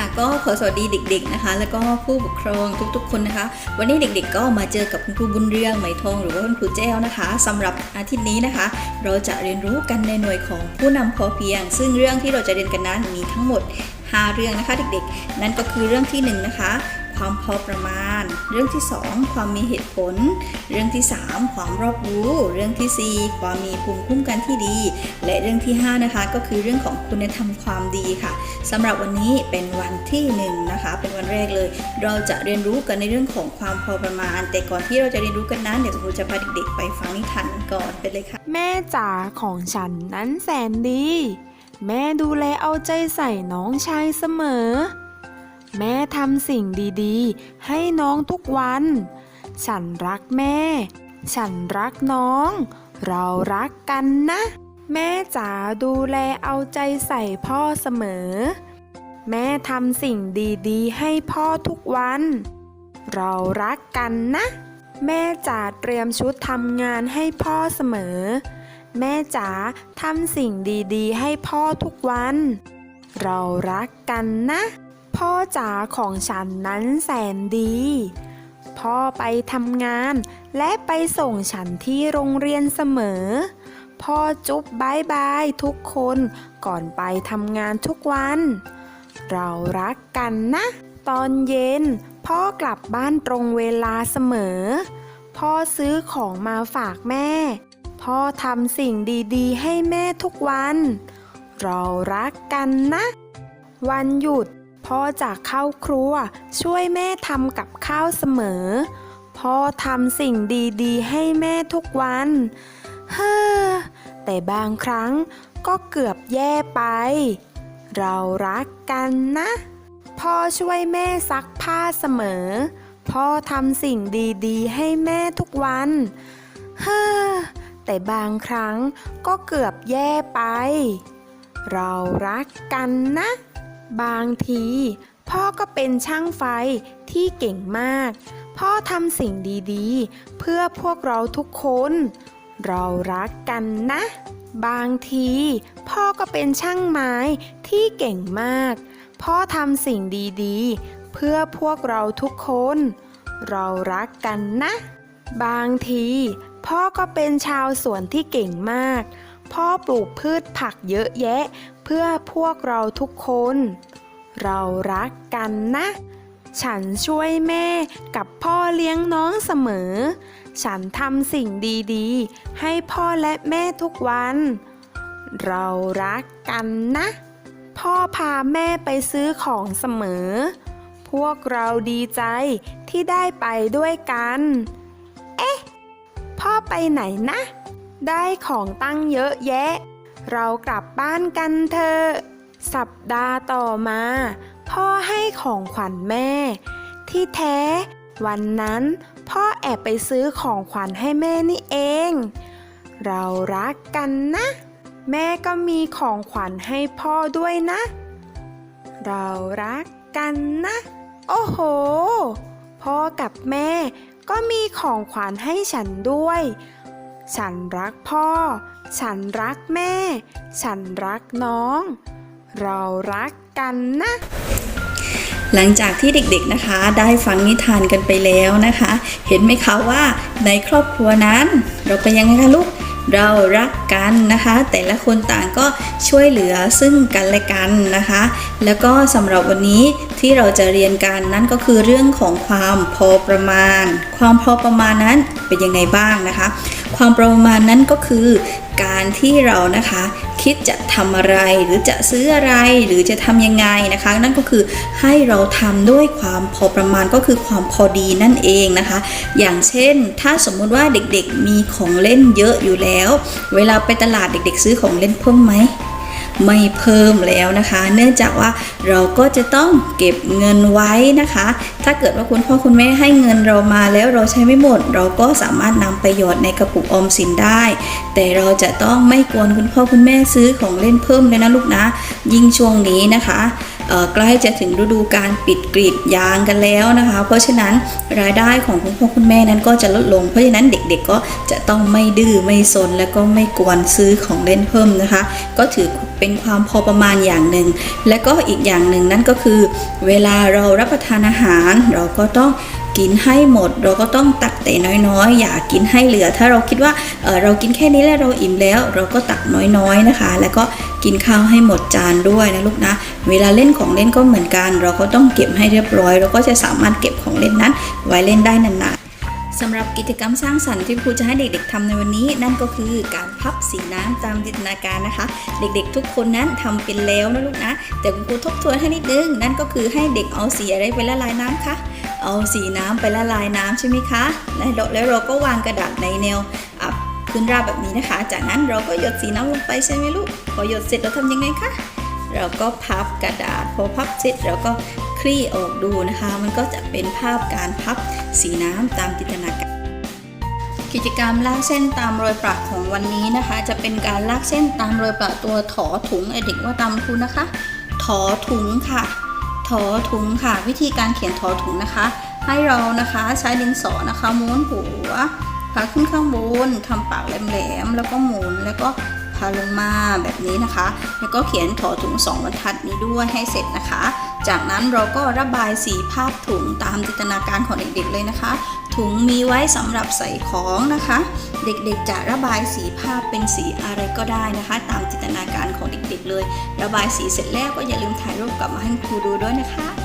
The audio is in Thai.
ค่ะก็ขอสวัสดีเด็ก ๆนะคะ แล้วก็ผู้ปกครองทุกๆ คนนะคะ วันนี้เด็ก ๆ ก็มาเจอกับคุณครูบุญเรืองไหมทองหรือว่าคุณครูแจ้วนะคะสำหรับอาทิตย์นี้นะคะ เราจะเรียนรู้กันในหน่วยของผู้นำพอเพียง ซึ่งเรื่องที่เราจะเรียนกันนั้นมีทั้งหมด 5 เรื่องนะคะเด็กๆ นั่นก็คือเรื่องที่1นะคะ ความพอประมาณ เรื่องที่ 2 ความมีเหตุผล เรื่องที่ 3 ความรอบรู้ เรื่องทีสี่ 4 ความมีภูมิคุ้มกันที่ดี และเรื่องที่ 5 นะคะ ก็คือเรื่องของคุณธรรมความดีค่ะสำหรับวันนี้เป็นวันที่หนึ่งนะคะเป็นวันแรกเลย เราจะเรียนรู้กันในเรื่องของความพอประมาณ แต่ก่อนที่เราจะเรียนรู้กันนั้นเดี๋ยวครูจะพาเด็กๆไปฟังนิทานก่อนไปเลยค่ะ แม่จ๋าของฉันนั้นแสนดี แม่ดูแลเอาใจใส่น้องชายเสมอ แม่ทำสิ่งดีๆ ให้น้องทุกวัน ฉันรักแม่ ฉันรักน้อง เรารักกันนะ แม่จ๋าดูแลเอาใจใส่พ่อเสมอ แม่ทำสิ่งดีๆ ให้พ่อทุกวัน เรารักกันนะ แม่จ๋าเตรียมชุดทำงานให้พ่อเสมอ แม่จ๋าทำสิ่งดีๆ ให้พ่อทุกวัน เรารักกันนะ พ่อจ๋าของฉันนั้นแสนดี พ่อไปทำงานและไปส่งฉันที่โรงเรียนเสมอ พ่อจุ๊บบายบายทุกคนก่อนไปทำงานทุกวัน เรารักกันนะ ตอนเย็น พ่อกลับบ้านตรงเวลาเสมอ พ่อซื้อของมาฝากแม่ พ่อทำสิ่งดีๆ ให้แม่ทุกวัน เรารักกันนะ วันหยุด พ่อจะเข้าครัว ช่วยแม่ทำกับข้าวเสมอ พ่อทำสิ่งดีๆ ให้แม่ทุกวัน เฮ้อ แต่บางครั้งก็เกือบแย่ไป เรารักกันนะ พ่อช่วยแม่ซักผ้าเสมอ พ่อทำสิ่งดีๆ ให้แม่ทุกวัน เฮ้อ แต่บางครั้งก็เกือบแย่ไป เรารักกันนะ บางที พ่อก็เป็นช่างไฟที่เก่งมาก พ่อทำสิ่งดีๆ เพื่อพวกเราทุกคน เรารักกันนะ บางที พ่อก็เป็นช่างไม้ที่เก่งมาก พ่อทำสิ่งดีๆ เพื่อพวกเราทุกคน เรารักกันนะ บางที พ่อก็เป็นชาวสวนที่เก่งมาก พ่อปลูกพืชผักเยอะแยะ เพื่อพวกเราทุกคน เรารักกันนะ ฉันช่วยแม่กับพ่อเลี้ยงน้องเสมอ ฉันทำสิ่งดีๆ ให้พ่อและแม่ทุกวัน เรารักกันนะ พ่อพาแม่ไปซื้อของเสมอ พวกเราดีใจที่ได้ไปด้วยกัน เอ๊ะ พ่อไปไหนนะ ได้ของตั้งเยอะแยะ เรากลับบ้านกันเถอะสัปดาห์ต่อมา พ่อให้ของขวัญแม่ ที่แท้ วันนั้นพ่อแอบไปซื้อของขวัญให้แม่นี่เอง เรารักกันนะ แม่ก็มีของขวัญให้พ่อด้วยนะ เรารักกันนะ โอ้โห พ่อกับแม่ก็มีของขวัญให้ฉันด้วย ฉันรักพ่อ ฉันรักแม่ ฉันรักน้อง เรารักกันนะ หลังจากที่เด็กๆนะคะ ได้ฟังนิทานกันไปแล้วนะคะ เห็นไหมคะว่าในครอบครัวนั้น เราเป็นยังไงคะลูกเรารักกันนะคะ แต่ละคนต่างก็ช่วยเหลือซึ่งกันและกันนะคะ แล้วก็สำหรับวันนี้ที่เราจะเรียนกันนั่นก็คือเรื่องของความพอประมาณ ความพอประมาณนั้นเป็นยังไงบ้างนะคะ ความประมาณนั้นก็คือการที่เรานะคะคิดจะทำอะไรหรือจะซื้ออะไรหรือจะทำยังไงนะคะ นั่นก็คือให้เราทำด้วยความพอประมาณก็คือความพอดีนั่นเองนะคะ อย่างเช่น ถ้าสมมุติว่าเด็กๆมีของเล่นเยอะอยู่แล้ว เวลาไปตลาดเด็กๆ ซื้อของเล่นเพิ่มไหม ไม่เพิ่มแล้วนะคะ เนื่องจากว่าเราก็จะต้องเก็บเงินไว้นะคะ ถ้าเกิดว่าคุณพ่อคุณแม่ให้เงินเรามาแล้วเราใช้ไม่หมด เราก็สามารถนำไปหยอดในกระปุกออมสินได้ แต่เราจะต้องไม่กวนคุณพ่อคุณแม่ซื้อของเล่นเพิ่มเลยนะลูกนะ ยิ่งช่วงนี้นะคะ ใกล้จะถึงฤดูการปิดกรีดยางกันแล้วนะคะ เพราะฉะนั้นรายได้ของคุณพ่อคุณแม่นั้นก็จะลดลง เพราะฉะนั้นเด็กๆก็จะต้องไม่ดื้อไม่สนแล้วก็ไม่กวนซื้อของเล่นเพิ่มนะคะ ก็ถือเป็นความพอประมาณอย่างหนึ่ง และก็อีกอย่างหนึ่งนั่นก็คือ เวลาเรารับประทานอาหารเราก็ต้องกินให้หมด เราก็ต้องตักแต่น้อยๆ อย่ากินให้เหลือ ถ้าเราคิดว่าเเรากินแค่นี้แล้วเราอิ่มแล้ว เราก็ตักน้อยๆนะคะ แล้วก็กินข้าวให้หมดจานด้วยนะลูกนะ เวลาเล่นของเล่นก็เหมือนกัน เราก็ต้องเก็บให้เรียบร้อย เราก็จะสามารถเก็บของเล่นนั้น ไว้เล่นได้นานๆสำหรับกิจกรรมสร้างสรรค์ที่ครูจะให้เด็กๆทำในวันนี้ นั่นก็คือการพับสีน้ำตามจินตนาการนะคะ เด็กๆ ทุกคนนั้นทำเป็นแล้วนะลูกนะ แต่คุณครูทบทวนให้นิดนึง นั่นก็คือให้เด็กเอาสีอะไรไปละลายน้ำคะ เอาสีน้ำไปละลายน้ำใช่ไหมคะ แล้วเราแล้วเราก็วางกระดาษในแนวอับพื้นราบแบบนี้นะคะ จากนั้นเราก็หยดสีน้ำลงไปใช่ไหมลูก พอหยดเสร็จเราทำยังไงคะ เราก็พับกระดาษ พอพับเสร็จเราก็คลี่ออกดูนะคะ มันก็จะเป็นภาพการพับสีน้ำตามจินตนาการกิจกรรมลากเส้นตามรอยประของวันนี้นะคะ จะเป็นการลากเส้นตามรอยประตัวถอถุงไอเด็กว่าตามครูนะคะ ถอถุงค่ะ ถอถุงค่ะ วิธีการเขียนถอถุงนะคะ ให้เรานะคะใช้ดินสอนะคะม้วนหัวพาขึ้นข้างบนทำปากแหลมๆแล้วก็หมุนแล้วก็พาลงมาแบบนี้นะคะ แล้วก็เขียนถอถุงสองบรรทัดนี้ด้วยให้เสร็จนะคะ จากนั้นเราก็ระบายสีภาพถุงตามจินตนาการของเด็กๆเลยนะคะ ถุงมีไว้สำหรับใส่ของนะคะ เด็กๆจะระบายสีภาพเป็นสีอะไรก็ได้นะคะ ตามจินตนาการของเด็กๆเลย ระบายสีเสร็จแล้วก็อย่าลืมถ่ายรูปกลับมาให้ครูดูด้วยนะคะ